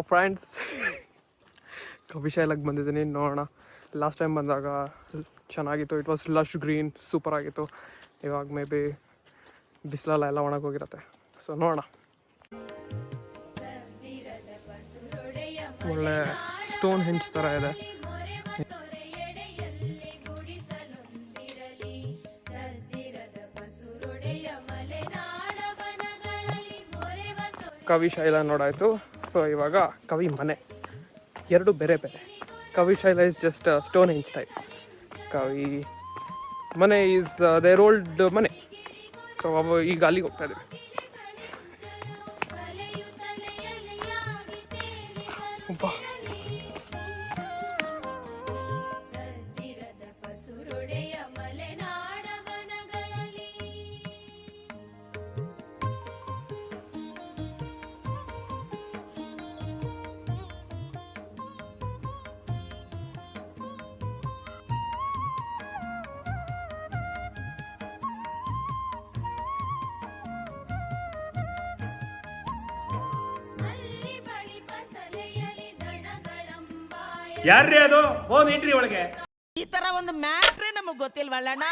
Friends ಕವಿಶೈಲಾಗಿ ಬಂದಿದ್ದೀನಿ, ನೋಡೋಣ. Last time ಬಂದಾಗ ಚೆನ್ನಾಗಿತ್ತು. It was lush green super ಆಗಿತ್ತು. ಇವಾಗ ಮೇ ಬಿ ಬಿಸಿಲೆಲ್ಲ ಎಲ್ಲ ಒಣಗೋಗಿರತ್ತೆ. ಸೊ ನೋಡೋಣ. ಒಳ್ಳೆ ಸ್ಟೋನ್ ಹೆಂಚ್ ಥರ ಇದೆ. ಕವಿ ಶೈಲ ನೋಡಾಯಿತು. ಸೊ ಇವಾಗ ಕವಿ ಮನೆ. ಎರಡು ಬೇರೆ ಬೇರೆ. ಕವಿ ಶೈಲ is just stone ಹೆಂಚ್ type Kavimane is there old ಮನೆ. ಸೊ ಅವು ಈಗ ಅಲ್ಲಿಗೆ ಹೋಗ್ತಾ ಇದ್ದೀವಿ. ಅಬ್ಬಾ. ಯಾರ್ರೀ ಅದು? ಫೋನ್ ಇಟ್ರಿ ಒಳಗೆ. ಈ ತರ ಒಂದು ಮ್ಯಾಟ್ರೇ ನಮಗ್ ಗೊತ್ತಿಲ್ವಲ್ಲಣ್ಣ?